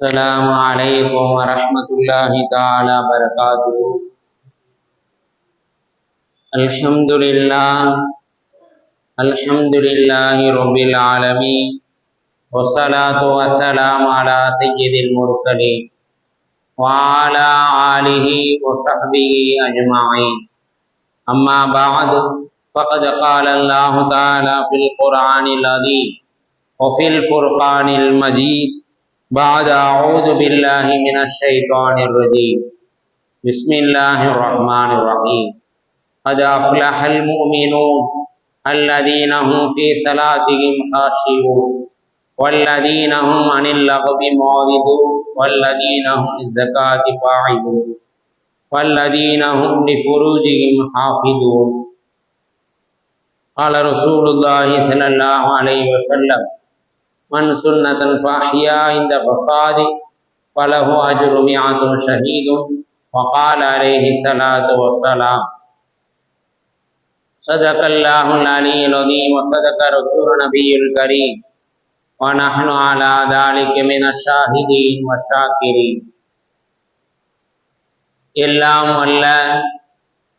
السلام علیکم ورحمۃ اللہ تعالی وبرکاتہ الحمد للہ الحمد للہ رب العالمین وصلاة وسلام على سید المرسلین وعلى آلہ وصحبہ اجمعین اما بعد، فقد قال اللہ تعالی فی القرآن الذي وفي الفرقان المجید بعد أعوذ بالله من الشيطان الرجيم. بسم الله الرحمن الرحيم. قد أفلح المؤمنون الذين هم في صلاتهم خاشعون والذين هم عن اللغو معرضون والذين هم للزكاة فاعلون والذين هم لفروجهم حافظون. قال رسول الله صلى الله عليه وسلم من سنة فأحيا عند فساد فله أجر مئة شهيد وقال عليه الصلاة والسلام صدق الله العلي العظيم وصدق رسول نبي الكريم ونحن على ذلك من الشاهدين والشاكرين எல்லாம் அல்ல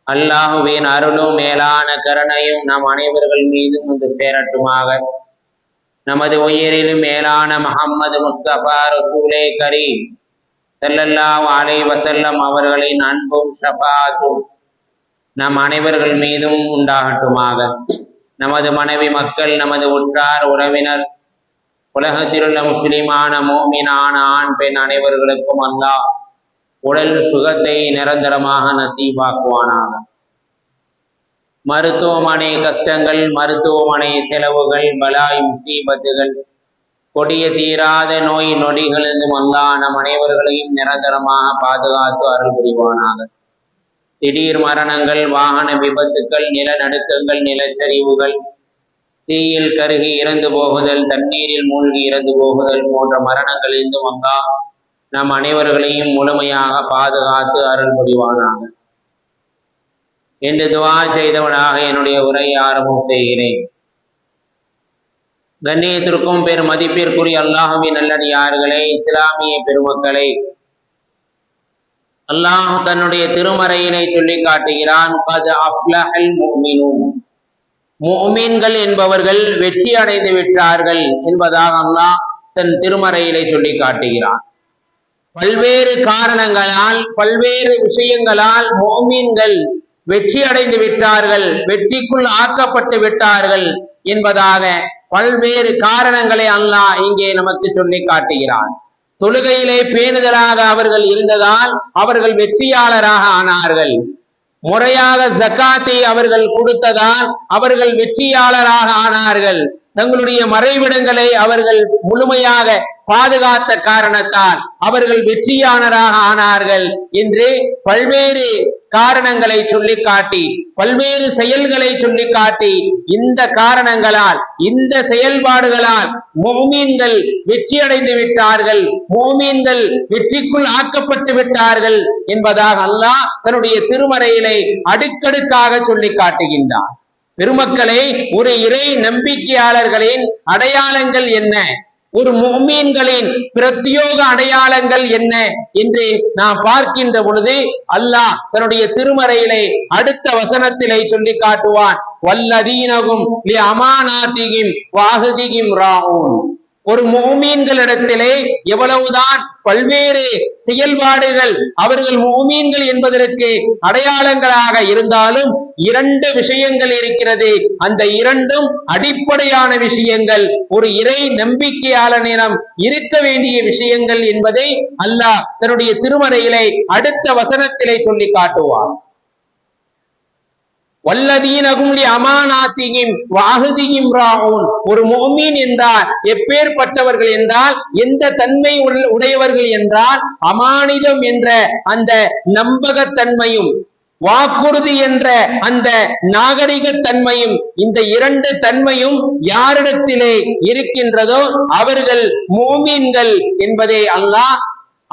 அல்லாஹுவின் அருளும் மேலான கருணையும் நம் அனைவர்கள் மீதும் வந்து சேரட்டுமாக நமது உயிரிலும் மேலான முகம்மது முஸ்தபா ரசூலே கரீம் செல்லல்லாம் அலை வசல்லம் அவர்களின் அன்பும் ஷபாத்தும் நம் அனைவர்கள் மீதும் உண்டாகட்டுமாக. நமது மனைவி மக்கள் நமது உற்றார் உறவினர் உலகத்திலுள்ள முஸ்லிமான மோமினான ஆண் பெண் அனைவர்களுக்கும் அல்லாஹ் உடல் சுகத்தை நிரந்தரமாக நசீபாக்குவானாக. மருத்துவமனை கஷ்டங்கள் மருத்துவமனை செலவுகள் பலாய் முசீபத்துகள் கொடிய தீராத நோய் நொடிகளிலும் அல்லா நம் அனைவர்களையும் நிரந்தரமாக பாதுகாத்து அருள் புரிவானாக. திடீர் மரணங்கள் வாகன விபத்துக்கள் நிலநடுக்கங்கள் நிலச்சரிவுகள் தீயில் கருகி இறந்து போகுதல் தண்ணீரில் மூழ்கி இறந்து போகுதல் போன்ற மரணங்களிலிருந்தும் அல்லா நம் அனைவர்களையும் முழுமையாக பாதுகாத்து அருள் புரிவானாக. என்று துவா செய்தவனாக என்னுடைய உரை ஆரம்பம் செய்கிறேன். கண்ணியத்திற்கும் பெரும் மதிப்பிற்குரிய அல்லாஹுவின் நல்லடியார்களே இஸ்லாமிய பெருமக்களை. அல்லாஹ் தன்னுடைய திருமறையினை சொல்லி காட்டுகிறான் முஹ்மீன்கள் என்பவர்கள் வெற்றி அடைந்து விட்டார்கள் என்பதாக அல்லாஹ் தன் திருமறையிலே சொல்லி காட்டுகிறான். பல்வேறு காரணங்களால் பல்வேறு விஷயங்களால் மோமீன்கள் வெற்றி அடைந்து விட்டார்கள் வெற்றிக்குள் ஆக்கப்பட்டு விட்டார்கள் என்பதாக பல்வேறு காரணங்களை அல்லாஹ் இங்கே நமக்கு சொல்லி காட்டுகிறான். தொழுகையிலே பேணுதலாக அவர்கள் இருந்ததால் அவர்கள் வெற்றியாளராக ஆனார்கள். முறையாக ஜக்காத்தை அவர்கள் கொடுத்ததால் அவர்கள் வெற்றியாளராக ஆனார்கள். தங்களுடைய மறைவிடங்களை அவர்கள் முழுமையாக பாதுகாத்த காரணத்தால் அவர்கள் வெற்றியாளராக ஆனார்கள் என்று பல்வேறு காரணங்களை சொல்லி காட்டி பல்வேறு செயல்களை சொல்லி காட்டி இந்த காரணங்களால் இந்த செயல்பாடுகளால் மோமீன்கள் வெற்றி அடைந்து விட்டார்கள். மோமீன்கள் வெற்றிக்குள் ஆக்கப்பட்டு விட்டார்கள் என்பதாக அல்லாஹ் தன்னுடைய திருமறையினை அடுக்கடுக்காக சொல்லி காட்டுகின்றார் பெருமக்களே ஒரு இறை நம்பிக்கையாளர்களின் அடையாளங்கள் என்ன? ஒரு முகமீன்களின் பிரத்யோக அடையாளங்கள் என்ன என்று நாம் பார்க்கின்ற பொழுது அல்லாஹ் தன்னுடைய திருமறையிலே அடுத்த வசனத்திலே சொல்லி காட்டுவான் வல்லதீனகும் அமானாதிகிம் வாகுதிகிம் ராகும் ஒரு மோமீன்களிடத்திலே எவ்வளவுதான் பல்வேறு செயல்பாடுகள் அவர்கள் மோமீன்கள் என்பதற்கு அடையாளங்களாக இருந்தாலும் இரண்டு விஷயங்கள் இருக்கிறது. அந்த இரண்டும் அடிப்படையான விஷயங்கள். ஒரு இறை நம்பிக்கையாளனிடம் இருக்க வேண்டிய விஷயங்கள் என்பதை அல்லாஹ் தன்னுடைய திருமறையிலே அடுத்த வசனத்திலே சொல்லி காட்டுவான். வல்லதீனகும் அமானாத்தியும் வாகுதியும் ராகும் ஒரு மோமீன் என்றால் எப்பேற்பட்டவர்கள் என்றால் எந்த தன்மை உடையவர்கள் என்றால் அமானிதம் என்ற அந்த நம்பகத்தன்மையும் வாக்குறுதி என்ற அந்த நாகரிக தன்மையும் இந்த இரண்டு தன்மையும் யாரிடத்திலே இருக்கின்றதோ அவர்கள் மோமீன்கள் என்பதே அல்லாஹ்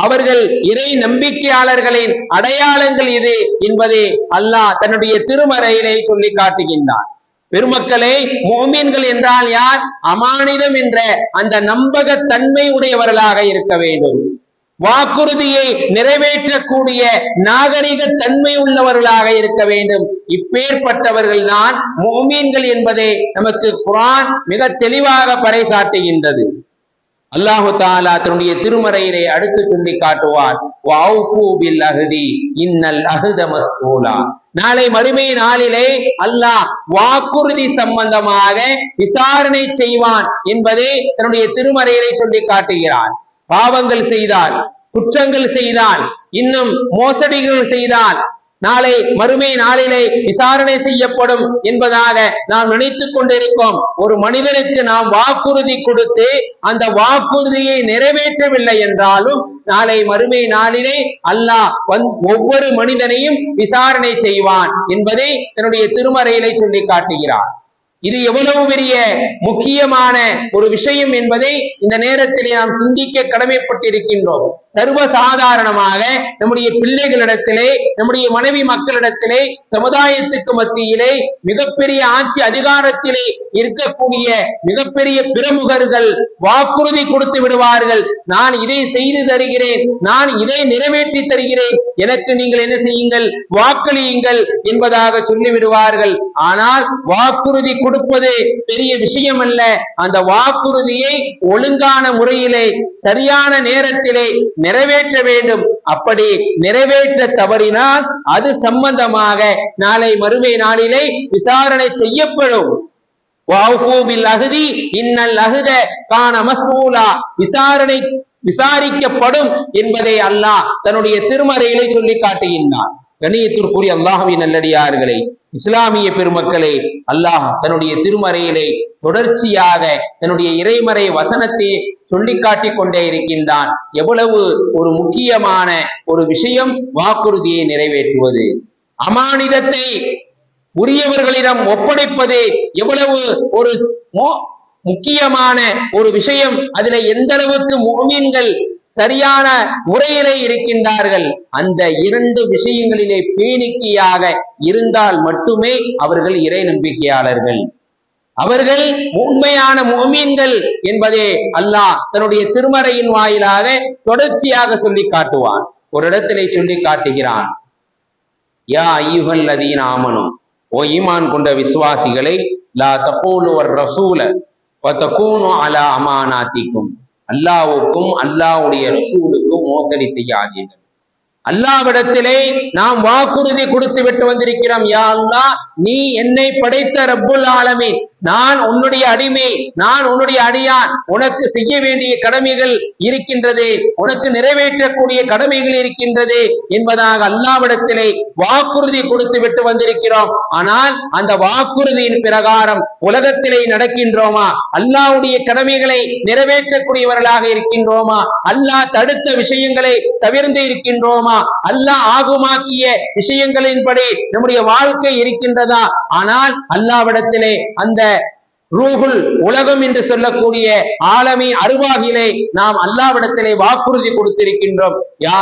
அவர்கள் இறை நம்பிக்கையாளர்களின் அடையாளங்கள் இது என்பதை அல்லாஹ் தன்னுடைய திருமறையிலே சொல்லி காட்டுகின்றார் பெருமக்களே மோமீன்கள் என்றால் யார்? அமானிதம் என்ற அந்த நம்பகத்தன்மை உடையவர்களாக இருக்க வேண்டும். வாக்குறுதியை நிறைவேற்றக்கூடிய நாகரிக தன்மை உள்ளவர்களாக இருக்க வேண்டும். இப்பேற்பட்டவர்கள் தான் மோமீன்கள் என்பதை நமக்கு குரான் மிக தெளிவாக பறைசாட்டுகின்றது. அல்லாஹு தாலா தன்னுடைய திருமறையிலே அடுத்து சொல்லி காட்டுவான். இன்னல் நாளை மறுமை நாளிலே அல்லாஹ் வாக்குறுதி சம்பந்தமாக விசாரணை செய்வான் என்பதை தன்னுடைய திருமறையிலே சொல்லி காட்டுகிறான். பாவங்கள் செய்தான் குற்றங்கள் செய்தான் இன்னும் மோசடிகள் செய்தான் நாளை மறுமை நாளிலே விசாரணை செய்யப்படும் என்பதாக நாம் நினைத்துக் கொண்டிருக்கோம். ஒரு மனிதனுக்கு நாம் வாக்குறுதி கொடுத்து அந்த வாக்குறுதியை நிறைவேற்றவில்லை என்றாலும் நாளை மறுமை நாளிலே அல்லாஹ் வந்- ஒவ்வொரு மனிதனையும் விசாரணை செய்வான் என்பதை தன்னுடைய திருமறையிலே சொல்லி காட்டுகிறார். இது எவ்வளவு பெரிய முக்கியமான ஒரு விஷயம் என்பதை இந்த நேரத்திலே நாம் சிந்திக்க கடமைப்பட்டிருக்கின்றோம். சர்வ சாதாரணமாக நம்முடைய பிள்ளைகளிடத்திலே நம்முடைய மனைவி மக்களிடத்திலே சமுதாயத்துக்கு மத்தியிலே மிகப்பெரிய ஆட்சி அதிகாரத்திலே இருக்கக்கூடிய மிகப்பெரிய பிரமுகர்கள் வாக்குறுதி கொடுத்து விடுவார்கள். நான் இதை செய்து தருகிறேன் நான் இதை நிறைவேற்றி தருகிறேன். எனக்கு நீங்கள் என்ன செய்யுங்கள்? வாக்களியுங்கள் என்பதாக சொல்லி விடுவார்கள் ஆனால் வாக்குறுதி கொடுப்பது பெரிய விஷயம் அல்ல அந்த வாக்குறுதியை ஒழுங்கான முறையிலே சரியான நேரத்திலே நிறைவேற்ற வேண்டும். அப்படி நிறைவேற்ற தவறினால் அது சம்பந்தமாக நாளை மறுமை நாளிலே விசாரணை செய்யப்படும். அகுதி இன்னல் அஹ்த கான விசாரணை விசாரிக்கப்படும் என்பதை அல்லாஹ் தன்னுடைய திருமறையிலே சொல்லி காட்டுகின்றான் கணியத்திற்குரிய அல்லாஹ்வின் நல்லடியார்களே இஸ்லாமிய பெருமக்களே அல்லாஹ் தன்னுடைய திருமறையிலே தொடர்ச்சியாக தன்னுடைய இறைமறை வசனத்தை சொல்லி காட்டிக் கொண்டே இருக்கின்றான். எவ்வளவு ஒரு முக்கியமான ஒரு விஷயம் வாக்குறுதியை நிறைவேற்றுவது. அமானிதத்தை உரியவர்களிடம் ஒப்படைப்பது எவ்வளவு ஒரு முக்கியமான ஒரு விஷயம். அதுல எந்த அளவுக்கு முஃமின்கள் சரியான முறையிலே இருக்கின்றார்கள். அந்த இரண்டு விஷயங்களிலே பேணிக்கையாக இருந்தால் மட்டுமே அவர்கள் இறை நம்பிக்கையாளர்கள். அவர்கள் உண்மையான முமீன்கள் என்பதே அல்லாஹ் தன்னுடைய திருமறையின் வாயிலாக தொடர்ச்சியாக சொல்லி காட்டுவான். ஒரு இடத்திலே சொல்லி காட்டுகிறான். யா ஐயுகல் அதீன் ஆமனும் ஓ ஈமான் கொண்ட விசுவாசிகளை லா தப்பூலு ஒரு ரசூல வத்தகூனு அலா அமானாத்திக்கும். அல்லாவுக்கும் அல்லாஹ்வுடைய ரசூலுக்கும் மோசடி செய்யாதீர்கள். அல்லாவிடத்திலே நாம் வாக்குறுதி கொடுத்து விட்டு வந்திருக்கிறோம். யா அல்லா நீ என்னை படைத்த ரப்புல் ஆலமே நான் உன்னுடைய அடிமை நான் உன்னுடைய அடியான். உனக்கு செய்ய வேண்டிய கடமைகள் இருக்கின்றது. உனக்கு நிறைவேற்றக்கூடிய கடமைகள் இருக்கின்றது என்பதாக அல்லாவிடத்திலே வாக்குறுதி கொடுத்து விட்டு வந்திருக்கிறோம். ஆனால் அந்த வாக்குறுதியின் பிரகாரம் உலகத்திலே நடக்கின்றோமா? அல்லாஹ்வுடைய கடமைகளை நிறைவேற்றக்கூடியவர்களாக இருக்கின்றோமா? அல்லாஹ் தடுத்த விஷயங்களை தவிர்ந்து இருக்கின்றோமா? அல்லாஹ் ஆகுமாக்கிய விஷயங்களின்படி நம்முடைய வாழ்க்கை இருக்கின்றதா? ஆனால் அல்லாவிடத்திலே அந்த ரூகுல் உலகம் என்று சொல்லக்கூடிய ஆலமி அருவாகிலே நாம் அல்லாவிடத்திலே வாக்குறுதி கொடுத்திருக்கின்றோம். யா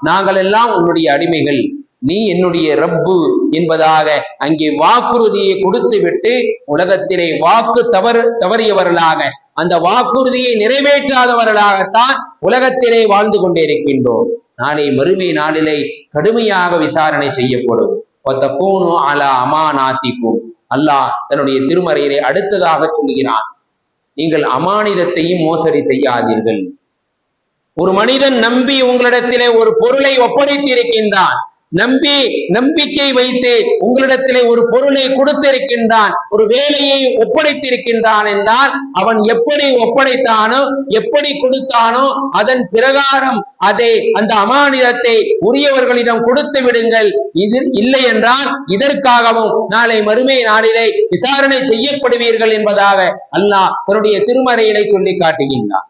நாங்கள் எல்லாம் உன்னுடைய அடிமைகள். நீ என்னுடைய ரப்பு என்பதாக அங்கே வாக்குறுதியை கொடுத்து விட்டு உலகத்திலே வாக்கு தவறு தவறியவர்களாக அந்த வாக்குறுதியை நிறைவேற்றாதவர்களாகத்தான் உலகத்திலே வாழ்ந்து கொண்டிருக்கின்றோம். நாளை மறுமை நாளிலே கடுமையாக விசாரணை செய்யப்படும். அலா அமானாத்திக்கும். அல்லாஹ் தன்னுடைய திருமறையிலே அடுத்ததாக சொல்கிறான் நீங்கள் அமானிதத்தையும் மோசடி செய்யாதீர்கள். ஒரு மனிதன் நம்பி உங்களிடத்திலே ஒரு பொருளை ஒப்படைத்திருக்கின்றான் நம்பி நம்பிக்கை வைத்து உங்களிடத்திலே ஒரு பொருளை கொடுத்திருக்கின்றான் ஒரு வேலையை ஒப்படைத்திருக்கின்றான் என்றால் அவன் எப்படி ஒப்படைத்தானோ எப்படி கொடுத்தானோ அதன் பிரகாரம் அதை அந்த அமானிதத்தை உரியவர்களிடம் கொடுத்து விடுங்கள். இது இல்லை என்றால் இதற்காகவும் நாளை மறுமை நாளிலே விசாரணை செய்யப்படுவீர்கள் என்பதாக அல்லாஹ் தன்னுடைய திருமறையிலே சொல்லி காட்டுகின்றான்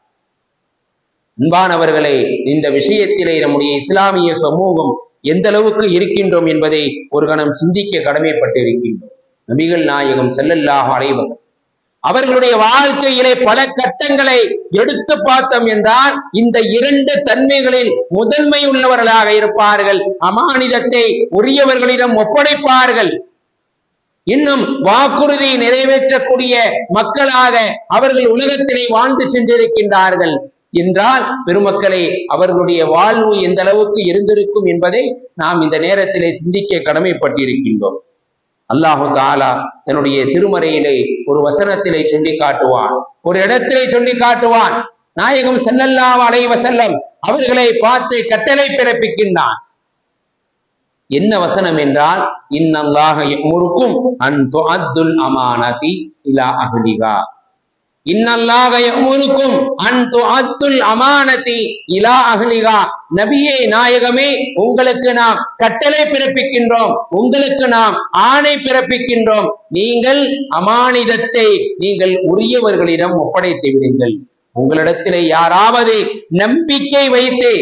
அன்பானவர்களே இந்த விஷயத்திலே நம்முடைய இஸ்லாமிய சமூகம் எந்த அளவுக்கு இருக்கின்றோம் என்பதை ஒரு கணம் சிந்திக்க கடமைப்பட்டிருக்கின்றோம். நபிகள் நாயகம் செல்லல்லாக அலைஹி அவர்களுடைய வாழ்க்கையிலே பல கட்டங்களை எடுத்து பார்த்தோம் என்றால் இந்த இரண்டு தன்மைகளில் முதன்மை உள்ளவர்களாக இருப்பார்கள் அமானிதத்தை உரியவர்களிடம் ஒப்படைப்பார்கள். இன்னும் வாக்குறுதியை நிறைவேற்றக்கூடிய மக்களாக அவர்கள் உலகத்திலே வாழ்ந்து சென்றிருக்கின்றார்கள். என்றால் பெருமக்களே அவர்களுடைய வாழ்வு எந்த அளவுக்கு இருந்திருக்கும் என்பதை நாம் இந்த நேரத்திலே சிந்திக்க கடமைப்பட்டிருக்கின்றோம். அல்லாஹு தாலா தன்னுடைய திருமறையிலே ஒரு வசனத்திலே சொல்லி காட்டுவான் ஒரு இடத்திலே சொல்லி காட்டுவான் நாயகம் செல்லல்லாம் அலைவசல்லம் அவர்களை பார்த்து கட்டளை பிறப்பிக்கின்றான். என்ன வசனம் என்றால் இன்னல்லாக முறுக்கும் அன் அமானதி இலா அகலிகா இன்னல்லாக யமுருக்கும் அன் துஅத்துல் அமானதி இலா அகலிகா நபியே நாயகமே உங்களுக்கு நாம் கட்டளை பிறப்பிக்கின்றோம். உங்களுக்கு நாம் ஆணை பிறப்பிக்கின்றோம். நீங்கள் அமானிதத்தை நீங்கள் உரியவர்களிடம் ஒப்படைத்து விடுங்கள். உங்களிடத்திலே யாராவது நம்பிக்கை வைத்து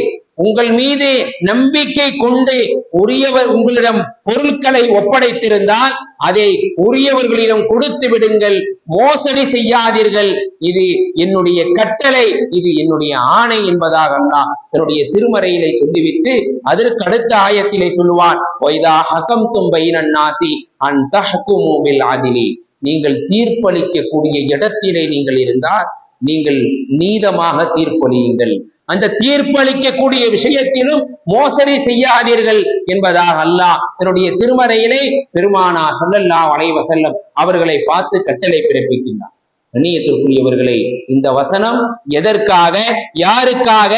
உங்கள் மீது நம்பிக்கை கொண்டு உரியவர் உங்களிடம் பொருட்களை ஒப்படைத்திருந்தால் அதை உரியவர்களிடம் கொடுத்து விடுங்கள். மோசடி செய்யாதீர்கள். இது என்னுடைய கட்டளை. இது என்னுடைய ஆணை என்பதாக அல்லாஹ் தன்னுடைய திருமறையிலே சொல்லிவிட்டு அதற்கு அடுத்த ஆயத்திலே சொல்லுவான் ஒய்தா ஹகம் தும்பைனன் நாசி அன் தஹ்குமு ஆதிலி நீங்கள் தீர்ப்பளிக்கக்கூடிய இடத்திலே நீங்கள் இருந்தால் நீங்கள் நீதமாக தீர்ப்பளியுங்கள். அந்த தீர்ப்பளிக்கக்கூடிய விஷயத்திலும் மோசடி செய்யாதீர்கள் என்பதாக அல்லாஹ் தன்னுடைய திருமறையிலே பெருமானா சொல்லல்லா அலைவ செல்லம் அவர்களை பார்த்து கட்டளை பிறப்பிக்கின்றார். கண்ணியத்திற்குரியவர்களை இந்த வசனம் எதற்காக யாருக்காக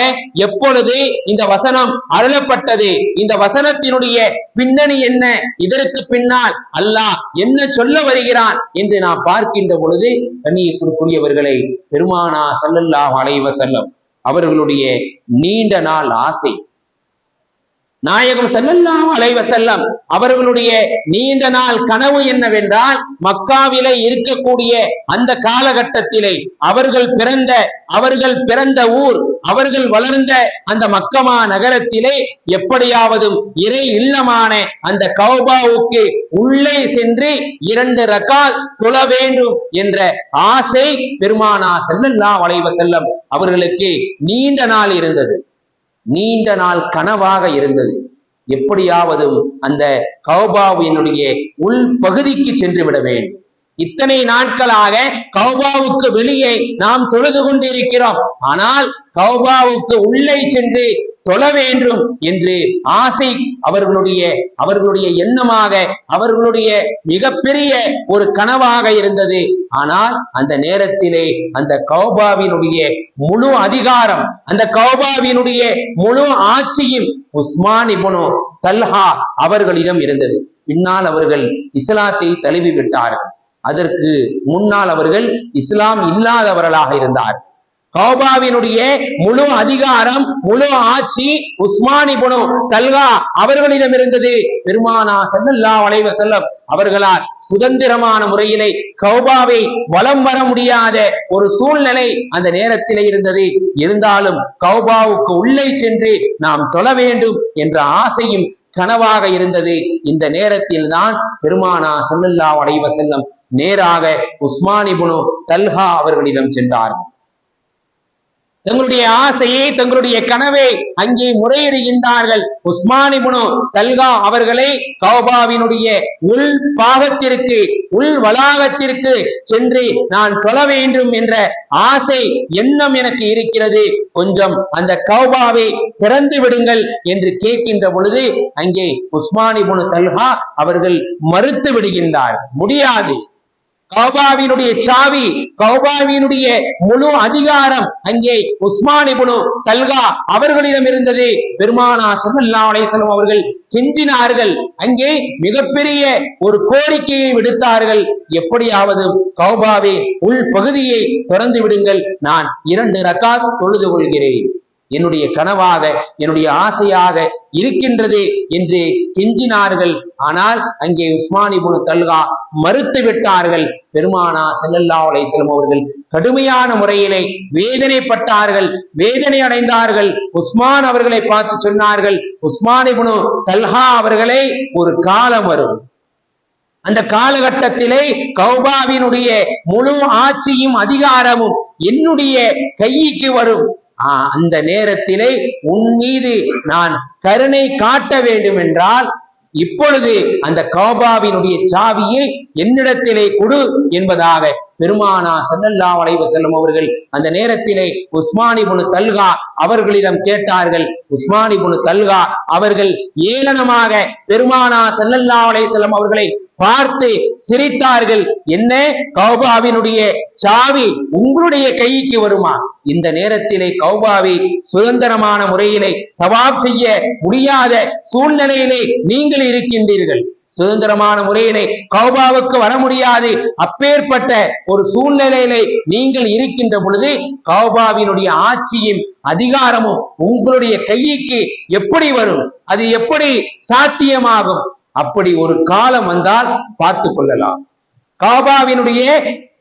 எப்பொழுது இந்த வசனம் அருளப்பட்டது இந்த வசனத்தினுடைய பின்னணி என்ன இதற்கு பின்னால் அல்லாஹ் என்ன சொல்ல வருகிறான் என்று நாம் பார்க்கின்ற பொழுது கண்ணியத்திற்குரியவர்களை பெருமானா சல்லல்லாஹ் அலைவ செல்லம் அவர்களுடைய நீண்ட நாள் ஆசை. நாயகம் செல்லல்லாம் அலைவ செல்லம் அவர்களுடைய நீண்ட நாள் கனவு என்னவென்றால் மக்காவிலே இருக்கக்கூடிய அந்த காலகட்டத்திலே அவர்கள் பிறந்த அவர்கள் பிறந்த ஊர் அவர்கள் வளர்ந்த அந்த மக்கமா நகரத்திலே எப்படியாவது இறை இல்லமான அந்த கௌபாவுக்கு உள்ளே சென்று இரண்டு ரகால் தொழ வேண்டும் என்ற ஆசை பெருமானா செல்லல்லா வளைவ செல்லம் அவர்களுக்கு நீண்ட நாள் இருந்தது. நீண்ட நாள் கனவாக இருந்தது. எப்படியாவது அந்த கௌபாவினுடைய உள் பகுதிக்கு சென்று விட வேண்டும் இத்தனை நாட்களாக கௌபாவுக்கு வெளியே நாம் தொழுது கொண்டிருக்கிறோம். ஆனால் கௌபாவுக்கு உள்ளே சென்று தொழ வேண்டும் என்று ஆசை அவர்களுடைய அவர்களுடைய எண்ணமாக அவர்களுடைய மிகப்பெரிய ஒரு கனவாக இருந்தது. ஆனால் அந்த நேரத்திலே அந்த கௌபாவினுடைய முழு அதிகாரம் அந்த கௌபாவினுடைய முழு ஆட்சியும் உஸ்மான் இபனு தல்ஹா அவர்களிடம் இருந்தது. பின்னால் அவர்கள் இஸ்லாத்தை தழுவி விட்டார்கள். அதற்கு முன்னால் அவர்கள் இஸ்லாம் இல்லாதவர்களாக இருந்தார் கௌபாவினுடைய முழு அதிகாரம் முழு ஆட்சி உஸ்மானி புனு தல்கா அவர்களிடம் இருந்தது. பெருமானா செல்லல்லா வளைவ செல்லம் அவர்களால் சுதந்திரமான முறையிலே கௌபாவை வலம் வர முடியாத ஒரு சூழ்நிலை அந்த நேரத்திலே இருந்தது. இருந்தாலும் கௌபாவுக்கு உள்ளே சென்று நாம் தொழ வேண்டும் என்ற ஆசையும் கனவாக இருந்தது. இந்த நேரத்தில் தான் பெருமானா செல்லல்லா வளைவ செல்லம் நேராக உஸ்மானி புனு தல்ஹா அவர்களிடம் சென்றார்கள் தங்களுடைய ஆசையை தங்களுடைய கனவை அங்கே முறையிடுகின்றார்கள். உஸ்மானிபுனு தல்கா அவர்களை கௌபாவினுடைய உள் பாகத்திற்கு உள் வளாகத்திற்கு சென்று நான் தொழ வேண்டும் என்ற ஆசை எண்ணம் எனக்கு இருக்கிறது. கொஞ்சம் அந்த கௌபாவை திறந்து விடுங்கள் என்று கேட்கின்ற பொழுது அங்கே உஸ்மானிபுனு தல்கா அவர்கள் மறுத்து விடுகின்றார். முடியாது. கௌபாவினுடைய சாவி கௌபாவினுடைய முழு அதிகாரம் அங்கே உஸ்மானிபுனு தல்கா அவர்களிடம் இருந்தது. பெருமானா சல்லா அலையம் அவர்கள் கெஞ்சினார்கள். அங்கே மிகப்பெரிய ஒரு கோரிக்கையை விடுத்தார்கள். எப்படியாவது கௌபாவே உள் பகுதியை திறந்து விடுங்கள். நான் இரண்டு ரக்காத் தொழுது கொள்கிறேன். என்னுடைய கனவாக என்னுடைய ஆசையாக இருக்கின்றது என்று கெஞ்சினார்கள். ஆனால் அங்கே உஸ்மானிபுன் தல்கா மறுத்து விட்டார்கள். பெருமானா செல்லல்லா அலைசலம் அவர்கள் கடுமையான முறையிலே வேதனைப்பட்டார்கள். வேதனை அடைந்தார்கள். உஸ்மான் அவர்களை பார்த்து சொன்னார்கள். உஸ்மானிபுனு தல்ஹா அவர்களை ஒரு காலம் வரும். அந்த காலகட்டத்திலே கௌபாவினுடைய முழு ஆட்சியும் அதிகாரமும் என்னுடைய கைக்கு வரும். அந்த நேரத்திலே உன் மீது நான் கருணை காட்ட வேண்டும் என்றால் இப்பொழுது அந்த கௌபாவினுடைய சாவியை என்னிடத்திலே கொடு என்பதாக பெருமானா சல்லல்லா வளைவு செல்லும் அவர்கள் அந்த நேரத்திலே உஸ்மானி புனு தல்கா அவர்களிடம் கேட்டார்கள். உஸ்மானி புனு தல்கா அவர்கள் ஏளனமாக பெருமானா சல்லல்லா வளைவு செல்லும் அவர்களை பார்த்து சிரித்தார்கள். என்ன? கௌபாவினுடைய சாவி உங்களுடைய கைக்கு வருமா? இந்த நேரத்திலே கௌபாவை சுதந்திரமான முறையிலே தவாப் செய்ய முடியாத சூழ்நிலையிலே நீங்கள் இருக்கின்றீர்கள். சுதந்திரமான முறையிலே கௌபாவுக்கு வர முடியாது. அப்பேற்பட்ட ஒரு சூழ்நிலையிலே நீங்கள் இருக்கின்ற பொழுது கௌபாவினுடைய ஆட்சியும் அதிகாரமும் உங்களுடைய கைக்கு எப்படி வரும்? அது எப்படி சாத்தியமாகும்? அப்படி ஒரு காலம் வந்தால் பார்த்து கொள்ளலாம். காபாவினுடைய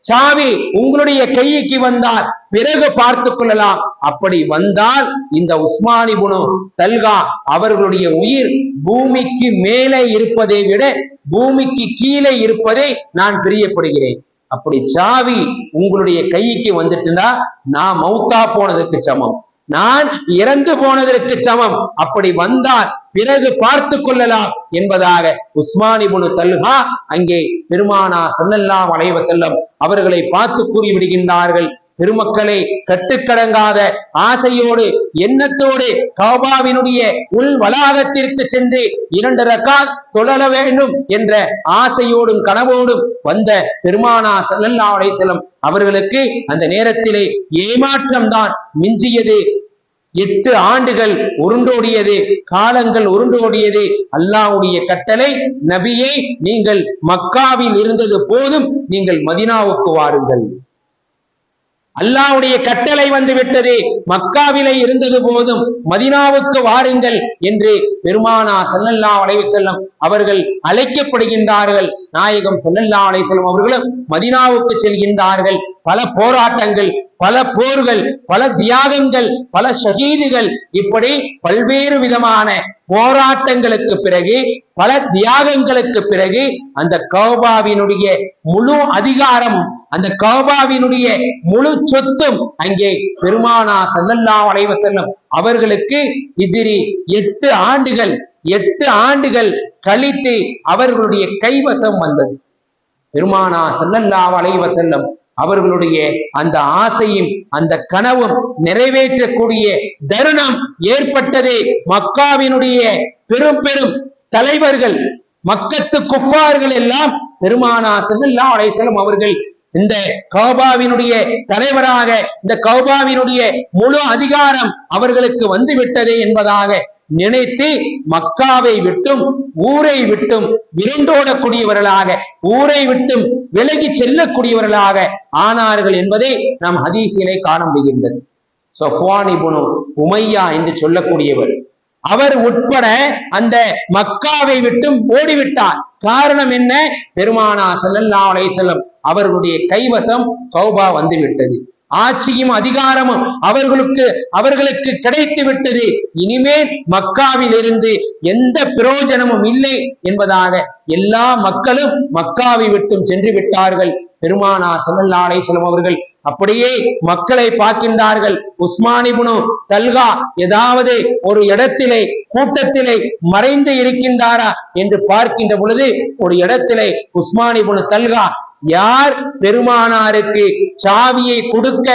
சாவி உங்களுடைய கைக்கு வந்தால் பிறகு பார்த்து கொள்ளலாம். அப்படி வந்தால் இந்த உஸ்மானி குணு தல்கா அவர்களுடைய உயிர் பூமிக்கு மேலே இருப்பதை விட பூமிக்கு கீழே இருப்பதை நான் பிரியப்படுகிறேன். அப்படி சாவி உங்களுடைய கைக்கு வந்துட்டுனா நான் மௌத்தா போனதுக்கு சமம். நான் இறந்து போனதற்கு சமம். அப்படி வந்தால் பிறகு பார்த்து கொள்ளலாம் என்பதாக உஸ்மானிபுனு தல்ஹா அங்கே பெருமானா சல்லல்லா வளைவ செல்லம் அவர்களை பார்த்து கூறிவிடுகின்றார்கள். பெருமக்களை கட்டுக்கடங்காத ஆசையோடு எண்ணத்தோடு கௌபாவினுடைய உள் வளாகத்திற்கு சென்று இரண்டு ரக்கால் தொழல வேண்டும் என்ற ஆசையோடும் கனவோடும் வந்த பெருமானா செல்லல்லா அலைஹிஸ்ஸலாம் அவர்களுக்கு அந்த நேரத்திலே ஏமாற்றம்தான் மிஞ்சியது. எட்டு ஆண்டுகள் உருண்டோடியது காலங்கள் உருண்டோடியது. அல்லாஹ்வுடைய கட்டளை நபியை நீங்கள் மக்காவில் இருந்தது போதும் நீங்கள் மதினாவுக்கு வாருங்கள். அல்லாவுடைய கட்டளை வந்து விட்டது மக்காவிலே இருந்தது போதும் மதினாவுக்கு வாருங்கள் என்று பெருமானா சல்லல்லா அலைவு செல்லம் அவர்கள் அழைக்கப்படுகின்றார்கள். நாயகம் சல்லல்லா அலை செல்லம் அவர்களும் மதினாவுக்கு செல்கின்றார்கள். பல போராட்டங்கள் பல போர்கள் பல தியாகங்கள் பல ஷகீதுகள் இப்படி பல்வேறு விதமான போராட்டங்களுக்கு பிறகு பல தியாகங்களுக்கு பிறகு அந்த கௌபாவினுடைய முழு அதிகாரம் அந்த கௌபாவினுடைய முழு சொத்தும் அங்கே பெருமானா செல்லல்லா வளைவ செல்லும் அவர்களுக்கு ஹிஜ்ரி எட்டு ஆண்டுகள் எட்டு ஆண்டுகள் கழித்து அவர்களுடைய கைவசம் வந்தது. பெருமானா செல்லல்லா வளைவ செல்லும் அவர்களுடைய அந்த ஆசையும் அந்த கனவும் நிறைவேற்றக்கூடிய தருணம் ஏற்பட்டதே மக்காவினுடைய பெரும் பெரும் தலைவர்கள் மக்கத்து குப்பார்கள் எல்லாம் பெருமானா ஸல்லல்லாஹு அலைஹி அவர்கள் இந்த கௌபாவினுடைய தலைவராக இந்த கௌபாவினுடைய முழு அதிகாரம் அவர்களுக்கு வந்து விட்டது என்பதாக நினைத்து மக்காவை விட்டும் ஊரை விட்டும் விருண்டோடக்கூடியவர்களாக ஊரை விட்டும் விலகி செல்லக்கூடியவர்களாக ஆனார்கள் என்பதை நாம் ஹதீசிலே காண முடிகின்றது. சொஃப்வான் இபுனு உமையா என்று சொல்லக்கூடியவர். அவர் உட்பட அந்த மக்காவை விட்டும் ஓடிவிட்டார். காரணம் என்ன? பெருமானா செல்லல்லா அலைஹி வஸல்லம் அவர்களுடைய கைவசம் கௌபா வந்துவிட்டது. ஆட்சியும் அதிகாரமும் அவர்களுக்கு அவர்களுக்கு கிடைத்து விட்டது. இனிமேல் மக்காவிலிருந்து எந்த பிரயோஜனமும் இல்லை என்பதாக எல்லா மக்களும் மக்காவை விட்டும் சென்று விட்டார்கள். பெருமானா ஸல்லல்லாஹு செல்லும் அவர்கள் அப்படியே மக்களை பார்க்கின்றார்கள். உஸ்மானிபுனு தல்கா ஏதாவது ஒரு இடத்திலே கூட்டத்திலே மறைந்து இருக்கின்றாரா என்று பார்க்கின்ற பொழுது ஒரு இடத்திலே உஸ்மானிபுனு தல்கா யார் பெருமானாருக்கு சாவியை கொடுக்க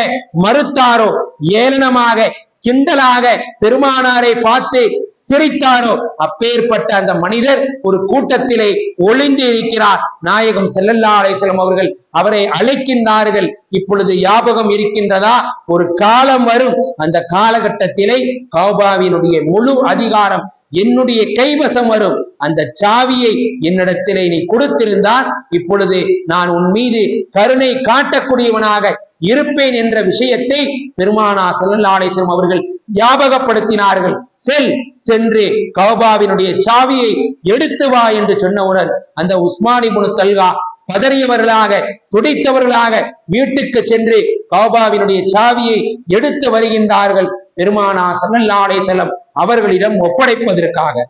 மறுத்தாரோ ஏளனமாக கிண்டலாக பெருமானாரை பார்த்து சிரித்தாரோ? அப்பேற்பட்ட அந்த மனிதர் ஒரு கூட்டத்திலே ஒளிந்து இருக்கிறார். நாயகம் செல்லல்லா அலைசலம் அவர்கள் அவரை அழைக்கின்றார்கள். இப்பொழுது ஞாபகம் இருக்கின்றதா? ஒரு காலம் வரும். அந்த காலகட்டத்திலே கௌபாவினுடைய முழு அதிகாரம் என்னுடைய கைவசம் வரும். அந்த சாவியை என்னிடத்திலே நீ கொடுத்திருந்தால் இப்பொழுது நான் உன் மீது கருணை காட்டக்கூடியவனாக இருப்பேன் என்ற விஷயத்தை பெருமானா ஸல்லல்லாஹு அவர்கள் ஞாபகப்படுத்தினார்கள். செல் சென்று கௌபாவினுடைய சாவியை எடுத்து வா என்று சொன்னவுடன் அந்த உஸ்மானி புனு தல்கா பதறியவர்களாக துடித்தவர்களாக வீட்டுக்கு சென்று கௌபாவினுடைய சாவியை எடுத்து வருகின்றார்கள். பெருமானா சல்லல்லாடே செல்லம் அவர்களிடம் ஒப்படைப்பதற்காக.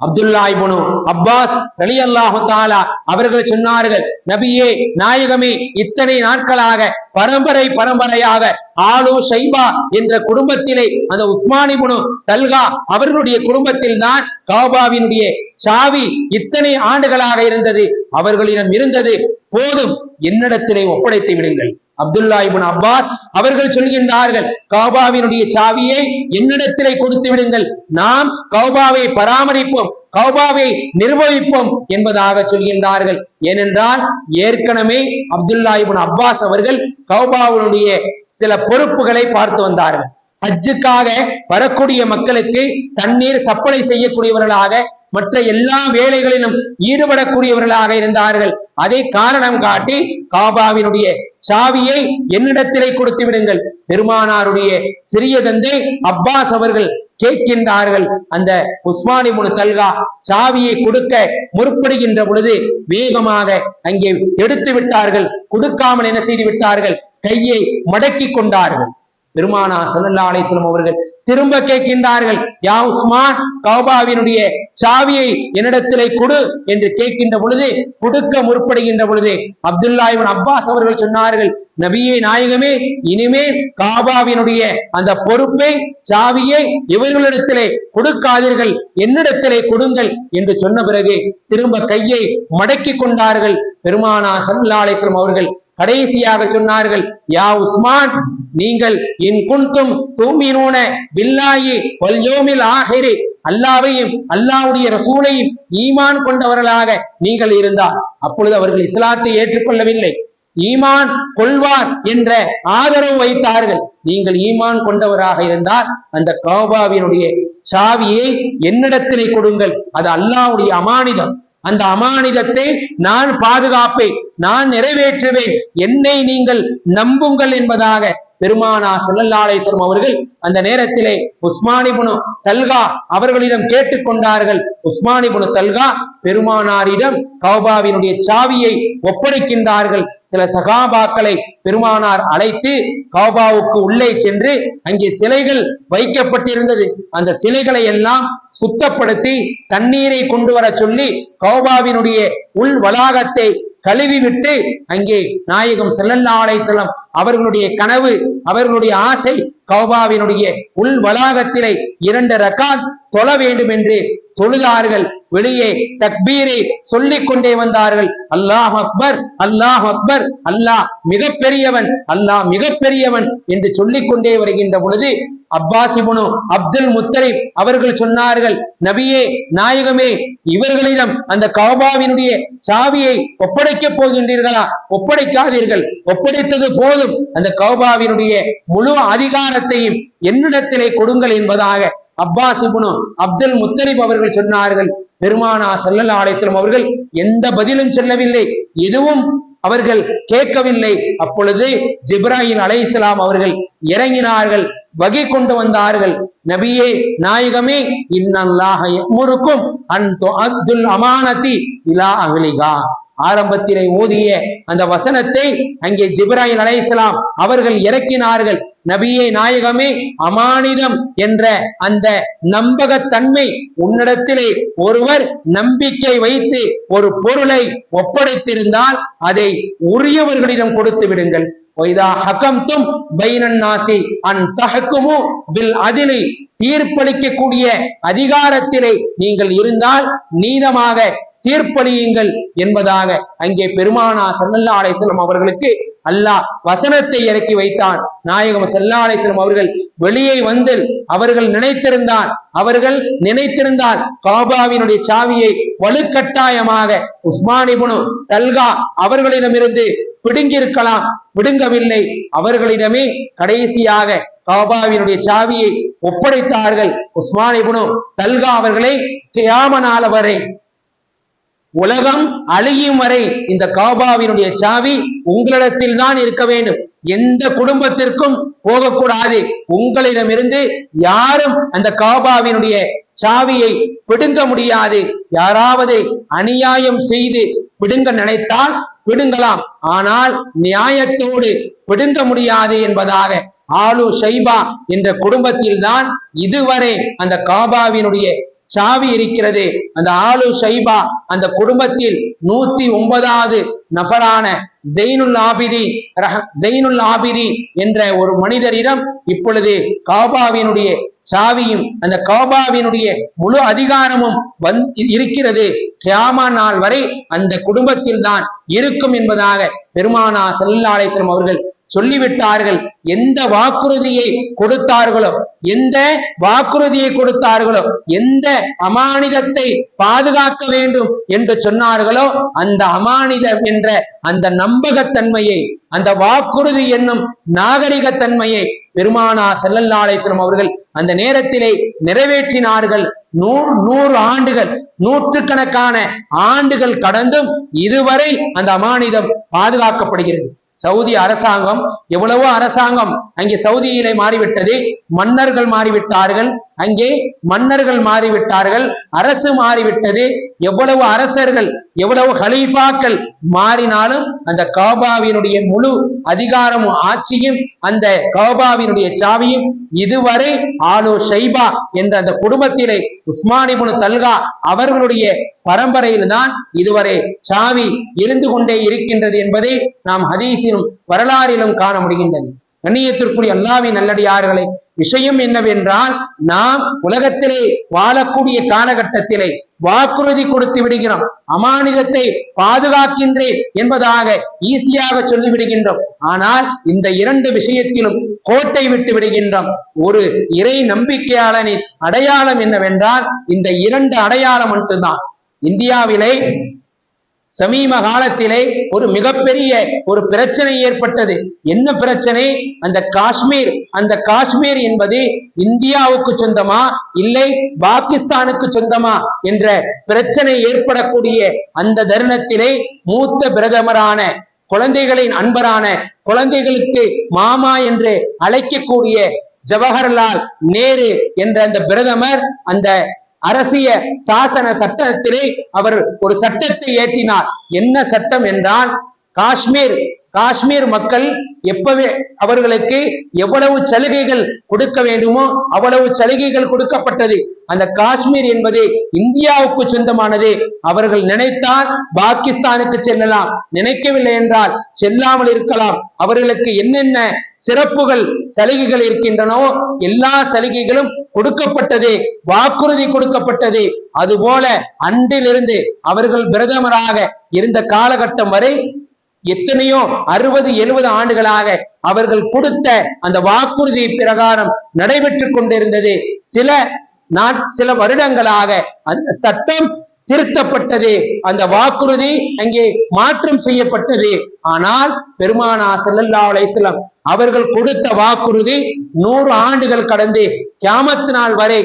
அப்துல்லா இபுனு அப்பாஸ் ரலியல்லாஹு தாலா அவர்கள் சொன்னார்கள் நபியே நாயகமே இத்தனை நாட்களாக பரம்பரை பரம்பரையாக ஆலு சைபா என்ற குடும்பத்திலே அந்த உஸ்மானி புனு தல்கா அவர்களுடைய குடும்பத்தில் தான் காபாவினுடைய சாவி இத்தனை ஆண்டுகளாக இருந்தது. அவர்களிடம் இருந்தது போதும் என்னிடத்திலே ஒப்படைத்து விடுங்கள். அப்துல்லா இபுன் அப்பாஸ் அவர்கள் சொல்கின்றார்கள் கௌபாவினுடைய சாவியை என்னிடத்திலே கொடுத்து விடுங்கள். நாம் கௌபாவை பராமரிப்போம் கௌபாவை நிர்வகிப்போம் என்பதாக சொல்கின்றார்கள். ஏனென்றால் ஏற்கனவே அப்துல்லா இபுன் அப்பாஸ் அவர்கள் கௌபாவினுடைய சில பொறுப்புகளை பார்த்து வந்தார்கள். ஹஜ்ஜுக்காக வரக்கூடிய மக்களுக்கு தண்ணீர் சப்ளை செய்யக்கூடியவர்களாக மற்ற எல்லா வேலைகளிலும் ஈடுபடக்கூடியவர்களாக இருந்தார்கள். அதை காரணம் காட்டி காபாவினுடைய சாவியை என்னிடத்திலே கொடுத்து விடுங்கள். பெருமானாருடைய சிறிய தந்தை அப்பாஸ் அவர்கள் கேட்கின்றார்கள். அந்த உஸ்மானி முனு தல்கா சாவியை கொடுக்க முற்படுகின்ற பொழுது வேகமாக அங்கே எடுத்து விட்டார்கள். கொடுக்காமல் என்ன செய்து விட்டார்கள்? கையை மடக்கி கொண்டார்கள். பெருமானா சல்லல்லா அலிஸ்லம் அவர்கள் திரும்ப கேட்கின்றார்கள் யா உஸ்மான் கௌபாவினுடைய சாவியை என்னிடத்திலே கொடு என்று கேட்கின்ற பொழுது கொடுக்க முற்படுகின்ற பொழுது அப்துல்லா இவன் அப்பாஸ் அவர்கள் சொன்னார்கள் நபியை நாயகமே இனிமேல் காபாவினுடைய அந்த பொறுப்பை சாவியை இவர்களிடத்திலே கொடுக்காதீர்கள் என்னிடத்திலே கொடுங்கள் என்று சொன்ன பிறகு திரும்ப கையை மடக்கி கொண்டார்கள் பெருமானா சல்லாலேஸ்வரம் அவர்கள் கடைசியாக சொன்னார்கள் யா உஸ்மான் நீங்கள் இன் குன்தும் தூமினூன பில்லாயி வல்யோமில் ஆகிரி அல்லாவையும் அல்லாவுடைய ரசூலையும் ஈமான் கொண்டவர்களாக நீங்கள் இருந்தார் அப்பொழுது அவர்கள் இஸ்லாத்தை ஏற்றுக்கொள்ளவில்லை. ஈமான் கொள்வார் என்ற ஆதரவு வைத்தார்கள். நீங்கள் ஈமான் கொண்டவராக இருந்தால் அந்த கௌபாவினுடைய சாவியை என்னிடத்திலே கொடுங்கள். அது அல்லாவுடைய அமானிதம். அந்த அமானிதத்தை நான் பாதுகாப்பேன் நான் நிறைவேற்றுவேன். என்னை நீங்கள் நம்புங்கள் என்பதாக பெருமானா செல்லல்லாலேஸ்வரம் அவர்கள் அந்த நேரத்திலே உஸ்மானிபுனு தல்கா அவர்களிடம் கேட்டுக்கொண்டார்கள் உஸ்மானிபுனு தல்கா பெருமானாரிடம் கௌபாவினுடைய சாவியை ஒப்படைக்கின்றார்கள். சில சகாபாக்களை பெருமானார் அழைத்து கௌபாவுக்கு உள்ளே சென்று அங்கே சிலைகள் வைக்கப்பட்டிருந்தது. அந்த சிலைகளை எல்லாம் சுத்தப்படுத்தி தண்ணீரை கொண்டு வர சொல்லி கௌபாவினுடைய உள் வளாகத்தை கழுவி விட்டு அங்கே நாயகம் செல்லல்லா செல்லம் அவர்களுடைய கனவு அவர்களுடைய ஆசை கௌபாவினுடைய உள் வளாகத்திலே இரண்டு ரக்காத் தொழ வேண்டும் என்று தொழுதார்கள். வெளியே தக்பீரை சொல்லிக் கொண்டே வந்தார்கள். அல்லாஹ் அக்பர் அல்லாஹ் அக்பர் அல்லாஹ் மிகப்பெரியவன் அல்லாஹ் மிகப்பெரியவன் என்று சொல்லிக் கொண்டே வருகின்ற பொழுது அப்பாசிபுனு அப்துல் முத்தரிப் அவர்கள் சொன்னார்கள் நபியே நாயகமே இவர்களிடம் அந்த கௌபாவினுடைய சாவியை ஒப்படைக்கப் போகின்றீர்களா? ஒப்படைக்காதீர்கள். ஒப்படைத்தது போதும். அந்த கௌபாவினுடைய முழு அதிகாரத்தையும் என்னிடத்திலே கொடுங்கள் என்பதாக அப்பாஸ் இபுனு அப்துல் முத்தலிப் அவர்கள் சொன்னார்கள். பெருமானா சல்லல்லா அலிஸ்லாம் அவர்கள் எந்த பதிலும் சொல்லவில்லை எதுவும் அவர்கள் கேட்கவில்லை. அப்பொழுது ஜிப்ராஹிம் அலை அவர்கள் இறங்கினார்கள். வகை கொண்டு வந்தார்கள். நபியே நாயகமே இன்னல்லாக எம்முருக்கும். அன் அப்துல் அமானதி இலா அகலிகா ஆரம்பத்திலே ஓதிய அந்த வசனத்தை அங்கே ஜிப்ராஹிம் அலைசலாம் அவர்கள் இறக்கினார்கள். நபியே நாயகமே அமானிதம் என்ற அந்த நம்பகத்தன்மை உன்னிடத்திலே ஒருவர் நம்பிக்கை வைத்து ஒரு பொருளை ஒப்படைத்திருந்தால் அதை உரியவர்களிடம் கொடுத்து விடுங்கள். தீர்ப்பளிக்கக்கூடிய அதிகாரத்திலே நீங்கள் இருந்தால் நீதமாக தீர்ப்பளியுங்கள் என்பதாக அங்கே பெருமானா சல்லல்லா அலிஸ்லம் அவர்களுக்கு அல்லாஹ் வசனத்தை இறக்கி வைத்தான். நாயகம் சல்லா அலிஸ்லம் அவர்கள் வெளியே வந்து அவர்கள் நினைத்திருந்தான். அவர்கள் நினைத்திருந்தால் காபாவினுடைய சாவியை வலுக்கட்டாயமாக உஸ்மானிபுனு தல்கா அவர்களிடமிருந்து பிடுங்கியிருக்கலாம். விடுங்கவில்லை அவர்களிடமே கடைசியாக காபாவினுடைய சாவியை ஒப்படைத்தார்கள். உஸ்மானிபுனு தல்கா அவர்களை கியாமனால வரை உலகம் அழியும் வரை இந்த காபாவினுடைய சாவி உங்களிடத்தில் தான் இருக்க வேண்டும். எந்த குடும்பத்திற்கும் போகக்கூடாது. உங்களிடமிருந்து யாரும் அந்த காபாவினுடைய சாவியை பிடுங்க முடியாது. யாராவது அநியாயம் செய்து பிடுங்க நினைத்தால் பிடுங்கலாம். ஆனால் நியாயத்தோடு பிடுங்க முடியாது என்பதாக ஆலு ஷைபா என்ற குடும்பத்தில் தான் இதுவரை அந்த காபாவினுடைய சாவி இருக்கிறது. அந்த ஆலு சைபா அந்த குடும்பத்தில் நூத்தி ஒன்பதாவது நபரான ஜெயினுல் ஆபிதி ரஹ- ஜெயினுல் ஆபிதி என்ற ஒரு மனிதரிடம் இப்பொழுது காபாவினுடைய சாவியும் அந்த காபாவினுடைய முழு அதிகாரமும் வந் இருக்கிறது. கியாமா நாள் வரை அந்த குடும்பத்தில் தான் இருக்கும் என்பதாக பெருமானா செல்லாலேசரம் அவர்கள் சொல்லிவிட்டார்கள். எந்த வாக்குறுதியை கொடுத்தார்களோ எந்த வாக்குறுதியை கொடுத்தார்களோ எந்த அமானிதத்தை பாதுகாக்க வேண்டும் என்று சொன்னார்களோ அந்த அமானிதம் என்ற அந்த நம்பகத்தன்மையை அந்த வாக்குறுதி என்னும் நாகரிகத்தன்மையை பெருமானா செல்லல்லாளேஸ்வரம் அவர்கள் அந்த நேரத்திலே நிறைவேற்றினார்கள். நூறு நூறு ஆண்டுகள் நூற்றுக்கணக்கான ஆண்டுகள் கடந்தும் இதுவரை அந்த அமானிதம் பாதுகாக்கப்படுகிறது. சவுதி அரசாங்கம் எவ்வளவோ அரசாங்கம் அங்கே சவுதியிலே மாறிவிட்டது. மன்னர்கள் மாறிவிட்டார்கள். அங்கே மன்னர்கள் மாறிவிட்டார்கள் அரசு மாறிவிட்டது. எவ்வளவு அரசர்கள் எவ்வளவு ஹலீஃபாக்கள் மாறினாலும் அந்த கௌபாவினுடைய முழு அதிகாரமும் ஆட்சியும் அந்த கௌபாவினுடைய சாவியும் இதுவரை ஆலோ ஷைபா என்ற அந்த குடும்பத்திலே உஸ்மானிபுனு தல்கா அவர்களுடைய பரம்பரையில் தான் இதுவரை சாவி இருந்து கொண்டே இருக்கின்றது என்பதை நாம் ஹதீஸிலும் வரலாறிலும் காண முடிகின்றது. கண்ணியத்திற்குரிய அல்லாவின் நல்லடியார்களை விஷயம் என்னவென்றால் நாம் உலகத்திலே வாழக்கூடிய காலகட்டத்திலே வாக்குறுதி கொடுத்து விடுகிறோம். அமானிதத்தை பாதுகாக்கின்றேன் என்பதாக ஈஸியாக சொல்லி விடுகின்றோம் ஆனால் இந்த இரண்டு விஷயத்திலும் கோட்டை விட்டு விடுகின்றோம். ஒரு இறை நம்பிக்கையாளனின் அடையாளம் என்னவென்றால் இந்த இரண்டு அடையாளம் மட்டும்தான். இந்தியாவிலே சமீப காலத்திலே ஒரு மிகப்பெரிய ஒரு பிரச்சனை ஏற்பட்டது. என்ன பிரச்சனை? அந்த காஷ்மீர். அந்த காஷ்மீர் என்பது இந்தியாவுக்கு சொந்தமா? இல்லை பாகிஸ்தானுக்கு சொந்தமா? என்ற பிரச்சனை ஏற்படக்கூடிய அந்த தருணத்திலே மூத்த பிரதமரான குழந்தைகளின் அன்பரான குழந்தைகளுக்கு மாமா என்று அழைக்கக்கூடிய ஜவஹர்லால் நேரு என்ற அந்த பிரதமர் அந்த அரசிய சாசன சட்டத்திலே அவர் ஒரு சட்டத்தை ஏற்றினார். என்ன சட்டம் என்றால் காஷ்மீர் காஷ்மீர் மக்கள் எப்பவே அவர்களுக்கு எவ்வளவு சலுகைகள் கொடுக்க வேண்டுமோ அவ்வளவு சலுகைகள் கொடுக்கப்பட்டது. அந்த காஷ்மீர் என்பது இந்தியாவுக்கு சொந்தமானது. அவர்கள் நினைத்தால் பாகிஸ்தானுக்கு செல்லலாம். நினைக்கவில்லை என்றால் செல்லாமல் இருக்கலாம். அவர்களுக்கு என்னென்ன சிறப்புகள் சலுகைகள் இருக்கின்றனவோ எல்லா சலுகைகளும் கொடுக்கப்பட்டது. வாக்குறுதி கொடுக்கப்பட்டது. அதுபோல அன்றிலிருந்து அவர்கள் பிரதமராக இருந்த காலகட்டம் வரை எத்தனையோ அறுபது எழுபது ஆண்டுகளாக அவர்கள் கொடுத்த அந்த வாக்குறுதி பிரகாரம் நடைபெற்று கொண்டிருந்தது. சில நாட் சில வருடங்களாக அந்த சட்டம் திருத்தப்பட்டது. அந்த வாக்குறுதி அங்கே மாற்றம் செய்யப்பட்டது. ஆனால் பெருமானா செல்லல்லா அலைசலம் அவர்கள் கொடுத்த வாக்குறுதி நூறு ஆண்டுகள் கடந்து கியாமத்து நாள் வரை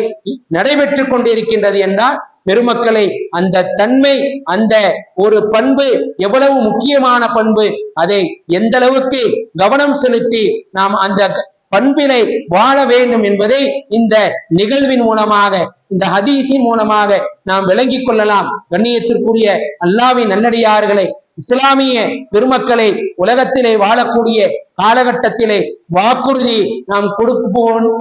நடைபெற்றுக் கொண்டிருக்கின்றது என்றால் பெருமக்களை அந்த தன்மை அந்த ஒரு பண்பு எவ்வளவு முக்கியமான பண்பு அதை எந்த அளவுக்கு கவனம் செலுத்தி நாம் அந்த பண்பினை வாழ வேண்டும் என்பதை இந்த நிகழ்வின் மூலமாக இந்த ஹதீஸின் மூலமாக நாம் விளங்கிக் கொள்ளலாம். கண்ணியத்திற்குரிய அல்லாவின் நல்லடியார்களை இஸ்லாமிய பெருமக்களை உலகத்திலே வாழக்கூடிய காலகட்டத்திலே வாக்குறுதி நாம்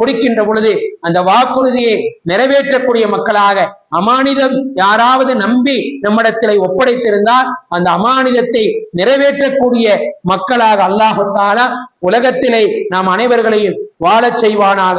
கொடுக்கின்ற பொழுது அந்த வாக்குறுதியை நிறைவேற்றக்கூடிய மக்களாக அமானிதம் யாராவது நம்பி நம்மிடத்திலே ஒப்படைத்திருந்தால் அந்த அமானிதத்தை நிறைவேற்றக்கூடிய மக்களாக அல்லாஹத்தால உலகத்திலே நாம் அனைவர்களையும் வாழச் செய்வானாக.